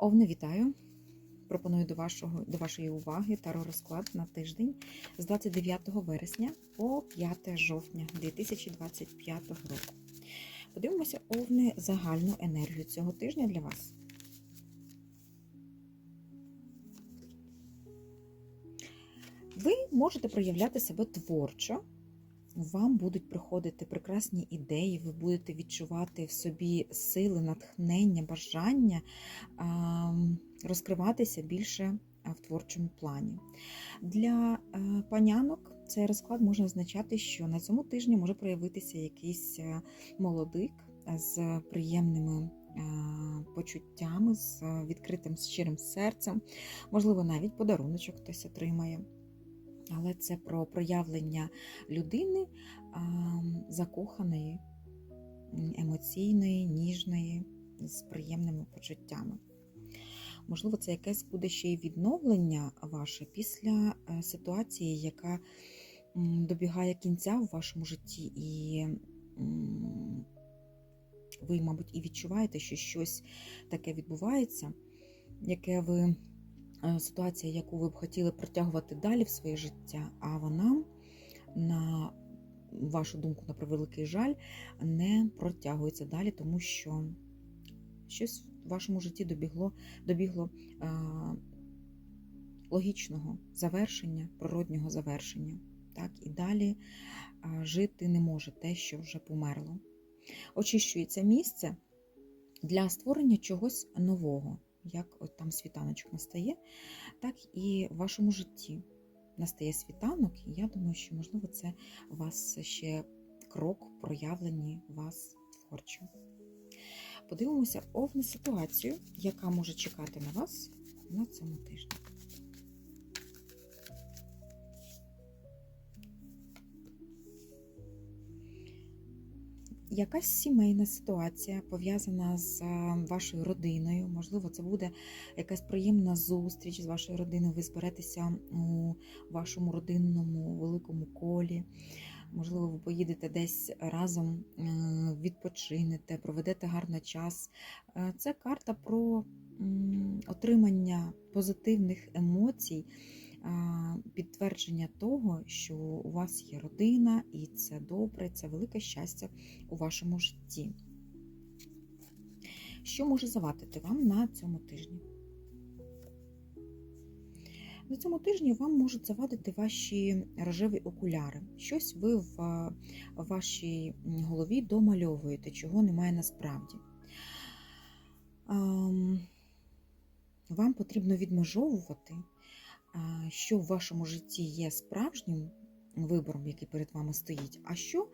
Овни, вітаю! Пропоную до, вашого, до вашої уваги таро-розклад на тиждень з 29 вересня по 5 жовтня 2025 року. Подивимося, овни, загальну енергію цього тижня для вас. Ви можете проявляти себе творчо, вам будуть приходити прекрасні ідеї, ви будете відчувати в собі сили, натхнення, бажання розкриватися більше в творчому плані. Для е, панянок цей розклад може означати, що на цьому тижні може проявитися якийсь е, молодик з приємними е, почуттями, з відкритим щирим серцем, можливо, навіть подаруночок хтось отримає. Але це про проявлення людини закоханої, емоційної, ніжної, з приємними почуттями. Можливо, це якесь буде ще й відновлення ваше після ситуації, яка добігає кінця в вашому житті, і ви, мабуть, і відчуваєте, що щось таке відбувається, яке ви ситуація, яку ви б хотіли протягувати далі в своє життя, а вона, на вашу думку, на превеликий жаль, не протягується далі, тому що щось в вашому житті добігло, добігло а, логічного завершення, природнього завершення. Так, І далі а, жити не може те, що вже померло. Очищується місце для створення чогось нового як от там світаночок настає, так і в вашому житті настає світанок, і я думаю, що, можливо, це у вас ще крок проявлені вас творчо. Подивимося овну ситуацію, яка може чекати на вас на цьому тижні. Якась сімейна ситуація пов'язана з вашою родиною. Можливо, це буде якась приємна зустріч з вашою родиною. Ви зберетеся у вашому родинному великому колі. Можливо, ви поїдете десь разом відпочинете, проведете гарний час. Це карта про отримання позитивних емоцій підтвердження того, що у вас є родина, і це добре, це велике щастя у вашому житті. Що може завадити вам на цьому тижні? На цьому тижні вам можуть завадити ваші рожеві окуляри. Щось ви в вашій голові домальовуєте, чого немає насправді. Вам потрібно відмежовувати що в вашому житті є справжнім вибором, який перед вами стоїть, а що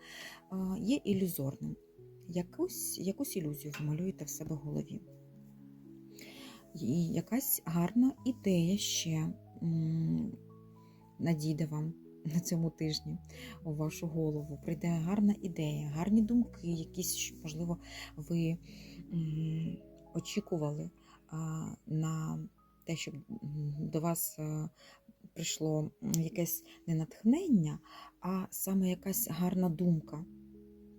є ілюзорним. Якусь, якусь ілюзію ви малюєте в себе в голові. І якась гарна ідея ще надійде вам на цьому тижні у вашу голову. Прийде гарна ідея, гарні думки, якісь, можливо, ви очікували на те, щоб до вас е, прийшло якесь не натхнення, а саме якась гарна думка,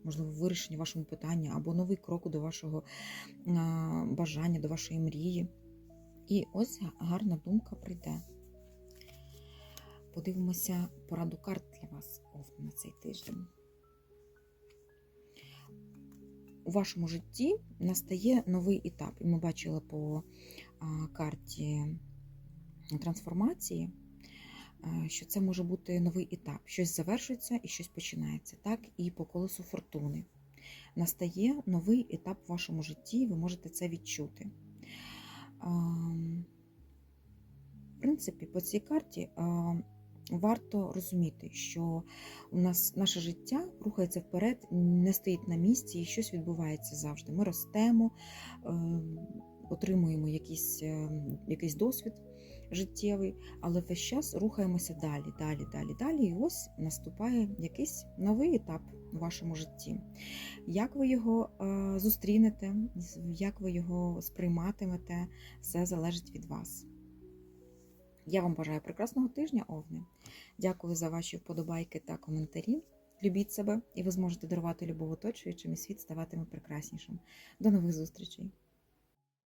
можливо, вирішення вашому питанню, або новий крок до вашого бажання, до вашої мрії. І ось гарна думка прийде. Подивимося пораду карт для вас на цей тиждень. У вашому житті настає новий етап, і ми бачили по карті трансформації, що це може бути новий етап. Щось завершується і щось починається. Так, і по колесу фортуни. Настає новий етап в вашому житті, і ви можете це відчути. В принципі, по цій карті варто розуміти, що у нас наше життя рухається вперед, не стоїть на місці і щось відбувається завжди. Ми ростемо, ем, отримуємо якийсь, ем, якийсь досвід життєвий, але весь час рухаємося далі, далі, далі, далі. І ось наступає якийсь новий етап у вашому житті. Як ви його е, зустрінете, як ви його сприйматимете, все залежить від вас. Я вам бажаю прекрасного тижня, Овни. Дякую за ваші вподобайки та коментарі. Любіть себе, і ви зможете дарувати любов оточуючим, і світ ставатиме прекраснішим. До нових зустрічей!